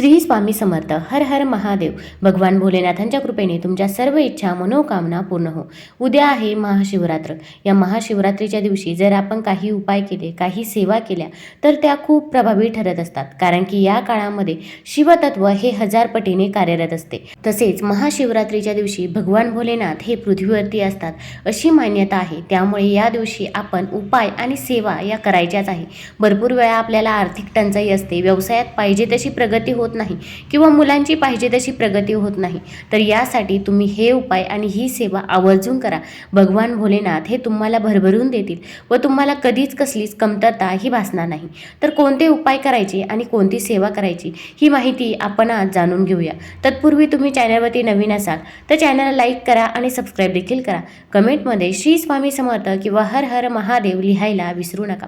श्री स्वामी समर्थ. हर हर महादेव. भगवान भोलेनाथांच्या कृपेने तुमच्या सर्व इच्छा मनोकामना पूर्ण हो. उद्या आहे महाशिवरात्र. या महाशिवरात्रीच्या दिवशी जर आपण काही उपाय केले काही सेवा केल्या तर त्या खूप प्रभावी ठरत असतात. कारण की या काळामध्ये शिवतत्व हे हजार पटीने कार्यरत असते. तसेच महाशिवरात्रीच्या दिवशी भगवान भोलेनाथ हे पृथ्वीवरती असतात अशी मान्यता आहे. त्यामुळे या दिवशी आपण उपाय आणि सेवा या करायच्याच आहे. भरपूर वेळा आपल्याला आर्थिक टंचाई असते व्यवसायात पाहिजे तशी प्रगती होत नाही किंवा मुलांची पाहिजे तशी प्रगती होत नाही. तर यासाठी तुम्ही हे उपाय आणि ही सेवा आवर्जून करा. भगवान भोलेनाथ हे तुम्हाला भरभरून देतील व तुम्हाला कधीच कसलीच कमतरता ही भासणार नाही. तर कोणते उपाय करायचे आणि कोणती सेवा करायची ही माहिती आपण आज जाणून घेऊया. तत्पूर्वी तुम्ही चॅनलवरती नवीन असाल तर चॅनलला लाईक करा आणि सबस्क्राईब देखील करा. कमेंटमध्ये श्री स्वामी समर्थ किंवा हर हर महादेव लिहायला विसरू नका.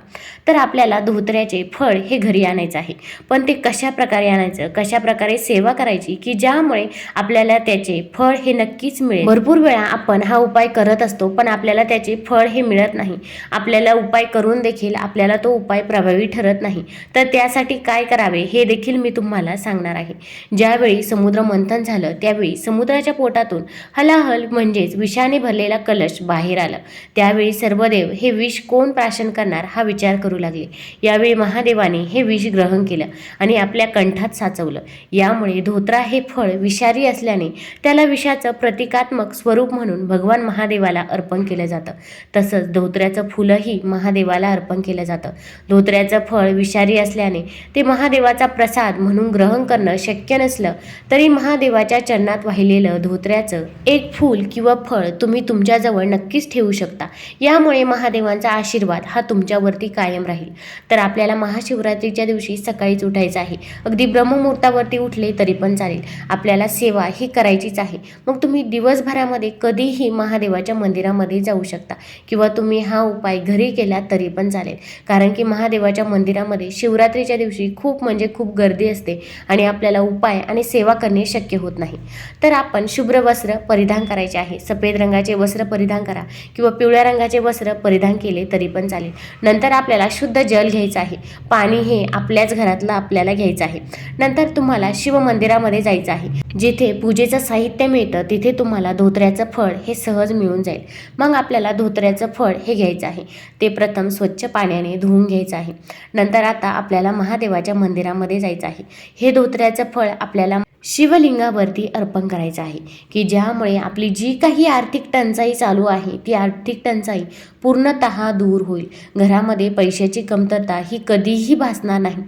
तर आपल्याला धोत्र्याचे फळ हे घरी आणायचं आहे. पण ते कशा प्रकारे आणायचं? कशा प्रकारे सेवा करायची की ज्यामुळे आपल्याला त्याचे फळ हे नक्कीच मिळेल. भरपूर वेळा आपण हा उपाय करत असतो पण आपल्याला त्याचे फळ हे मिळत नाही. आपल्याला उपाय करून देखील आपल्याला तो उपाय प्रभावी ठरत नाही. तर त्यासाठी काय करावे हे देखील मी तुम्हाला सांगणार आहे. ज्यावेळी समुद्र मंथन झालं त्यावेळी समुद्राच्या पोटातून हलाहल म्हणजेच विषाने भरलेला कलश बाहेर आला. त्यावेळी सर्व देव हे विष कोण प्राशन करणार हा विचार करू लागले. यावेळी महादेवाने हे विष ग्रहण केलं आणि आपल्या कंठात साचवलं यामुळे धोत्रा हे फळ विषारी असल्याने त्याला विषाचं प्रतिकात्मक स्वरूप म्हणून भगवान महादेवाला अर्पण केलं जातं. तसंच धोत्र्याचं फुलंही महादेवाला अर्पण केलं जातं. धोत्र्याचं फळ विषारी असल्याने ते महादेवाचा प्रसाद म्हणून ग्रहण करणं शक्य नसलं तरी महादेवाच्या चरणात वाहिलेलं धोत्र्याचं एक फूल किंवा फळ तुम्ही तुमच्याजवळ नक्कीच ठेवू शकता. यामुळे महादेवांचा आशीर्वाद हा तुमच्यावरती कायम राहील. तर आपल्याला महाशिवरात्रीच्या दिवशी सकाळीच उठायचं आहे. अगदी ब्रह्म मुहूर्तावरती उठले तरी पण चालेल आपल्याला सेवा ही करायचीच आहे मग तुम्ही दिवसभरामध्ये कधीही महादेवाच्या मंदिरामध्ये जाऊ शकता किंवा तुम्ही हा उपाय घरी केला तरी पण चालेल कारण की महादेवाच्या मंदिरामध्ये शिवरात्रीच्या दिवशी खूप म्हणजे खूप गर्दी असते आणि आपल्याला उपाय आणि सेवा करणे शक्य होत नाही तर आपण शुभ्र वस्त्र परिधान करायचे आहे सफेद रंगाचे वस्त्र परिधान करा किंवा पिवळ्या रंगाचे वस्त्र परिधान केले तरी पण चालेल नंतर आपल्याला शुद्ध जल घ्यायचं आहे पाणी हे आपल्याच घरातलं आपल्याला घ्यायचं आहे नंतर तुम्हाला शिवमंदिरामध्ये जायचं आहे. जिथे पूजेचं साहित्य मिळतं तिथे तुम्हाला धोत्र्याचं फळ हे सहज मिळून जाईल. मग आपल्याला धोत्र्याचं फळ हे घ्यायचं आहे. ते प्रथम स्वच्छ पाण्याने धुवून घ्यायचं आहे. नंतर आता आपल्याला महादेवाच्या मंदिरामध्ये जायचं आहे. हे धोत्र्याचं फळ आपल्याला शिवलिंगावरती अर्पण करायचं आहे की ज्यामुळे आपली जी काही आर्थिक टंचाई चालू आहे ती आर्थिक टंचाई पूर्णत दूर होईल. घरामध्ये पैशाची कमतरता ही कधीही भासणार नाही.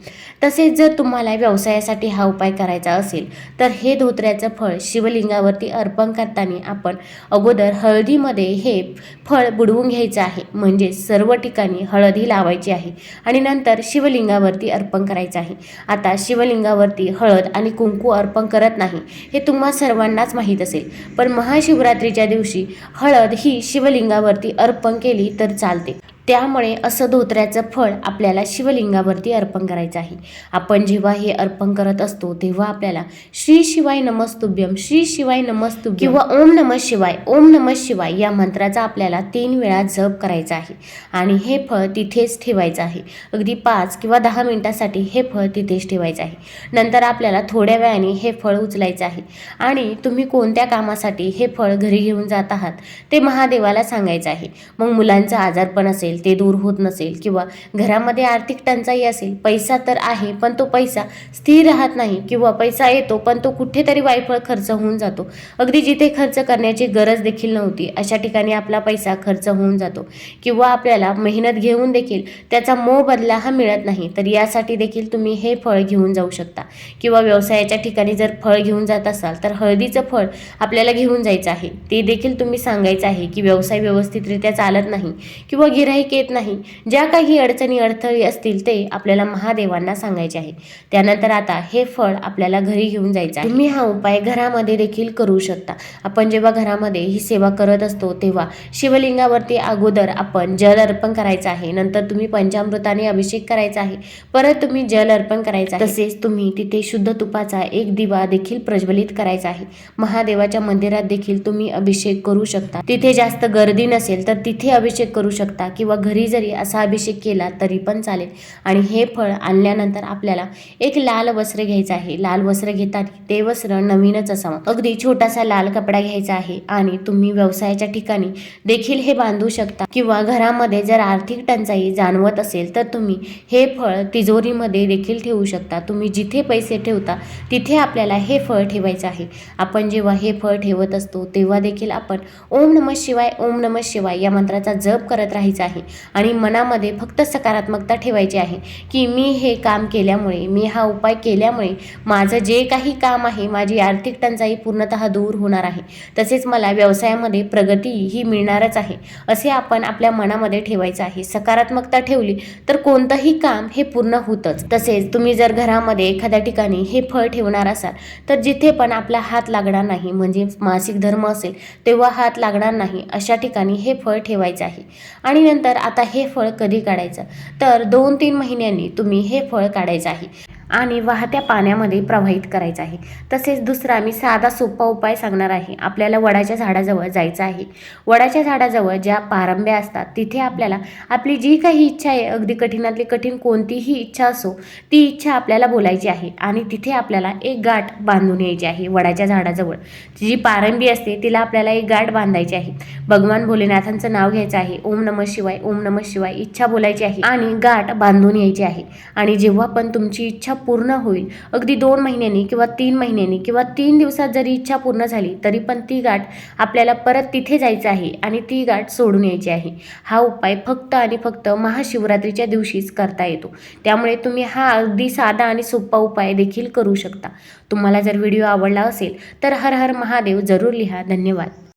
तसेच जर तुम्हाला व्यवसायासाठी हा उपाय करायचा असेल तर हे धोत्र्याचं फळ शिवलिंगावरती अर्पण करताना आपण अगोदर हळदीमध्ये हे फळ बुडवून घ्यायचं आहे. म्हणजे सर्व ठिकाणी हळदी लावायची आहे आणि नंतर शिवलिंगावरती अर्पण करायचं आहे. आता शिवलिंगावरती हळद आणि कुंकू अर्पण करत नाही हे तुम्हा सर्वांनाच माहीत असेल. पण महाशिवरात्रीच्या दिवशी हळद ही शिवलिंगावरती अर्पण केली तर चालते. त्यामुळे असं धोत्र्याचं फळ आपल्याला शिवलिंगावरती अर्पण करायचं आहे. आपण जेव्हा हे अर्पण करत असतो तेव्हा आपल्याला श्री शिवाय नमस्तुभ्यम श्री शिवाय नमस्तुभ्यम किंवा ओम नम शिवाय ओम नम शिवाय या मंत्राचा आपल्याला तीन वेळा जप करायचा आहे. आणि हे फळ तिथेच ठेवायचं आहे. अगदी पाच किंवा दहा मिनिटासाठी हे फळ तिथेच ठेवायचं आहे. नंतर आपल्याला थोड्या वेळाने हे फळ उचलायचं आहे. आणि तुम्ही कोणत्या कामासाठी हे फळ घरी घेऊन जात आहात ते महादेवाला सांगायचं आहे. मग मुलांचं आजारपण असेल ते दूर होत नसेल किंवा घरामध्ये आर्थिक टंचाई असेल पैसा तर आहे पण तो पैसा स्थिर राहत नाही किंवा पैसा येतो पण तो कुठेतरी वायफळ खर्च होऊन जातो. अगदी जिथे खर्च करण्याची गरज देखील नव्हती अशा ठिकाणी आपला पैसा खर्च होऊन जातो. किंवा आपल्याला मेहनत घेऊन देखील त्याचा मोबदला हा मिळत नाही तर यासाठी देखील तुम्ही हे फळ घेऊन जाऊ शकता. किंवा व्यवसायाच्या ठिकाणी जर फळ घेऊन जात असाल तर हळदीचं फळ आपल्याला घेऊन जायचं आहे. ते देखील तुम्ही सांगायचं आहे की व्यवसाय व्यवस्थितरित्या चालत नाही. किंवा गिराईक येत नाही. ज्या काही अडचणी अडथळे असतील ते आपल्याला महादेवांना सांगायचे आहे. त्यानंतर आता हे फळ आपल्याला घरी घेऊन जायचं आहे. तुम्ही हा उपाय घरामध्ये देखील करू शकता. आपण जेव्हा घरामध्ये ही सेवा करत असतो तेव्हा शिवलिंगावरती अगोदर आपण जल अर्पण करायचं आहे. नंतर तुम्ही पंचामृताने अभिषेक करायचा आहे. परत तुम्ही जल अर्पण करायचं तसेच तुम्ही तिथे शुद्ध तुपाचा एक दिवा देखील प्रज्वलित करायचा आहे. महादेवाच्या मंदिरात देखील तुम्ही अभिषेक करू शकता. तिथे जास्त गर्दी नसेल तर तिथे अभिषेक करू शकता किंवा किंवा घरी जरी असा अभिषेक केला तरी पण चालेल. आणि हे फळ आणल्यानंतर आपल्याला एक लाल वस्त्र घ्यायचं आहे. लाल वस्त्र घेताना ते वस्त्र नवीनच असावं. अगदी छोटासा लाल कपडा घ्यायचा आहे आणि तुम्ही व्यवसायाच्या ठिकाणी देखील हे बांधू शकता. किंवा घरामध्ये जर आर्थिक टंचाई जाणवत असेल तर तुम्ही हे फळ तिजोरीमध्ये देखील ठेवू शकता. तुम्ही जिथे पैसे ठेवता तिथे आपल्याला हे फळ ठेवायचं आहे. आपण जेव्हा हे फळ ठेवत असतो तेव्हा देखील आपण ओम नमः शिवाय ओम नमः शिवाय या मंत्राचा जप करत राहायचा आहे. आणि मनामध्ये फक्त सकारात्मकता ठेवायची आहे की मी हे काम केल्यामुळे मी हा उपाय केल्यामुळे माझं जे काही काम आहे माझी आर्थिक टंचाई पूर्णतः दूर होणार आहे. तसेच मला व्यवसायामध्ये प्रगती ही मिळणारच आहे असे आपण आपल्या मनामध्ये ठेवायचं आहे. सकारात्मकता ठेवली तर कोणतंही काम हे पूर्ण होतंच. तसेच तुम्ही जर घरामध्ये एखाद्या ठिकाणी हे फळ ठेवणार असाल तर जिथे पण आपला हात लागणार नाही म्हणजे मासिक धर्म असेल तेव्हा हात लागणार नाही अशा ठिकाणी हे फळ ठेवायचं आहे. आणि नंतर तर आता हे फळ कधी काढायचं? तर दोन तीन महिन्यांनी तुम्ही हे फळ काढायचं आहे. आणि वाहत्या पाण्यामध्ये प्रवाहित करायचं आहे. तसेच दुसरा मी साधा सोपा उपाय सांगणार आहे. आपल्याला वडाच्या झाडाजवळ जायचं आहे. वडाच्या झाडाजवळ ज्या पारंब्या असतात तिथे आपल्याला आपली जी काही इच्छा आहे अगदी कठीणातली कठीण कोणतीही इच्छा असो ती इच्छा आपल्याला बोलायची आहे आणि तिथे आपल्याला एक गाठ बांधून यायची आहे वडाच्या झाडाजवळ. जी पारंबी असते तिला आपल्याला एक गाठ बांधायची आहे. भगवान भोलेनाथांचं नाव घ्यायचं आहे. ओम नम शिवाय ओम नम शिवाय इच्छा बोलायची आहे आणि गाठ बांधून यायची आहे. आणि जेव्हा पण तुमची इच्छा पूर्ण होईल. अगदी दोन महिन्यांनी किंवा तीन महिन्यांनी किंवा तीन दिवसात जरी इच्छा पूर्ण झाली तरी पण ती गाठ आपल्याला परत तिथे जायचं आहे आणि ती गाठ सोडून यायची आहे. हा उपाय फक्त आणि फक्त महाशिवरात्रीच्या दिवशीच करता येतो. त्यामुळे तुम्ही हा अगदी साधा आणि सोपा उपाय देखील करू शकता. तुम्हाला जर व्हिडिओ आवडला असेल तर हर हर महादेव जरूर लिहा. धन्यवाद.